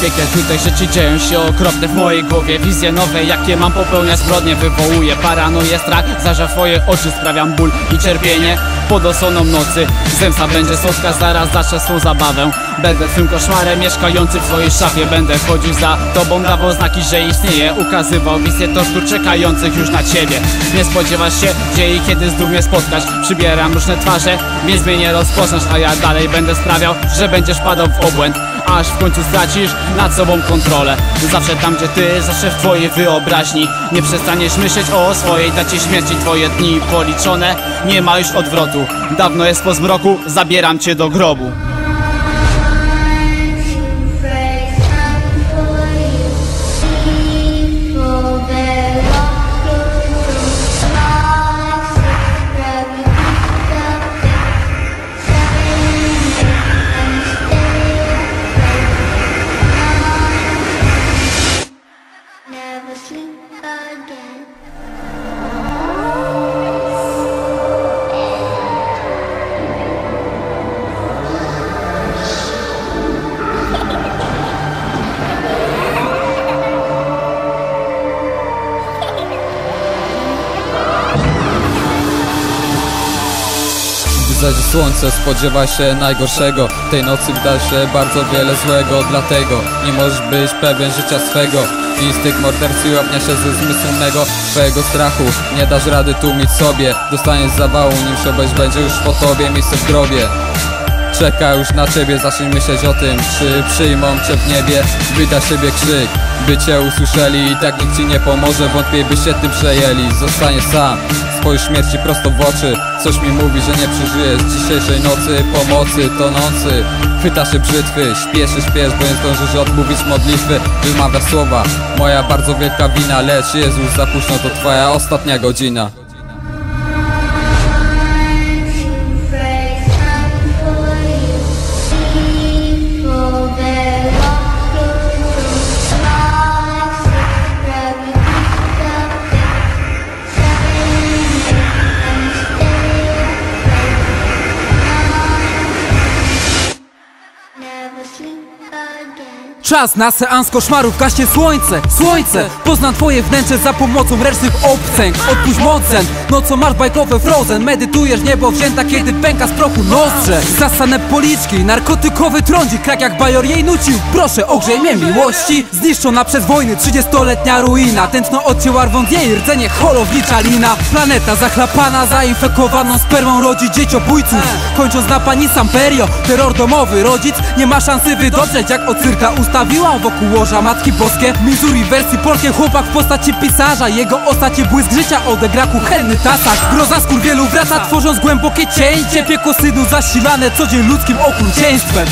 Piękne tutaj rzeczy dzieją się okropne w mojej głowie. Wizje nowe, jakie mam popełnia zbrodnie Wywołuje paranoję, strach Zarza twoje oczy, sprawiam ból i cierpienie Pod osłoną nocy. Zemsta będzie słodka, zaraz zacznę swą zabawę. Będę twym koszmarem mieszkający w twojej szafie. Będę chodził za tobą, dawał znaki, że istnieje. Ukazywał wizję tortur czekających już na ciebie. Nie spodziewasz się, gdzie i kiedy znów mnie spotkasz Przybieram różne twarze, więc mnie nie rozpoznasz A ja dalej będę sprawiał, że będziesz padał w obłęd. Aż w końcu stracisz nad sobą kontrolę. Zawsze tam gdzie ty, zawsze w twojej wyobraźni. Nie przestaniesz myśleć o swojej dacie śmierci. Twoje dni policzone, nie ma już odwrotu Dawno jest po zmroku, zabieram cię do grobu Never sleep again. Zajdzie słońce spodziewaj się najgorszego. Tej nocy wyda się bardzo wiele złego. Dlatego nie możesz być pewien życia swego. Instynkt mordercy łapnia się ze zmysłu mego. Twojego strachu nie dasz rady tłumić sobie. Dostaniesz zawału nim się będzie już po tobie Miejsce w grobie Czeka już na ciebie, zacznij myśleć o tym Czy przyjmą cię w niebie, wyda siebie krzyk By cię usłyszeli. I tak nikt ci nie pomoże Wątpiej by się tym przejęli, zostaniesz sam Spojrz śmierci prosto w oczy. Coś mi mówi, że nie przeżyjesz dzisiejszej nocy Pomocy tonący. Chwyta się brzytwy, śpieszy, śpiesz Bo nie zdążysz odmówić modlitwy. Wymawia słowa, moja bardzo wielka wina. Lecz Jezus za późno to twoja ostatnia godzina Never sleep again. Czas na seans koszmarów, gaśnie słońce, słońce. Poznam twoje wnętrze za pomocą ręcznych obcęg. Odpuść mocen, nocą masz bajkowe frozen. Medytujesz niebo wzięta, kiedy pęka z prochu nozdrze. Zasane policzki, narkotykowy trądzik Krak jak bajor jej nucił, proszę ogrzej mnie miłości. Zniszczona przez wojny, 30-letnia ruina. Tętno odcięła rwąc jej rdzenie, holownicza lina. Planeta zachlapana, zainfekowaną spermą rodzi dzieciobójców. Kończąc na pani Samperio, terror domowy Rodzic nie ma szansy jak od cyrka Ustawiła wokół łoża Matki Boskie. Missouri wersji polskiej chłopak w postaci pisarza. Jego ostatni błysk życia odegra kuchenny tasak. Groza skór wielu wraca tworząc głębokie cięcie. Piekło synu zasilane co dzień ludzkim okrucieństwem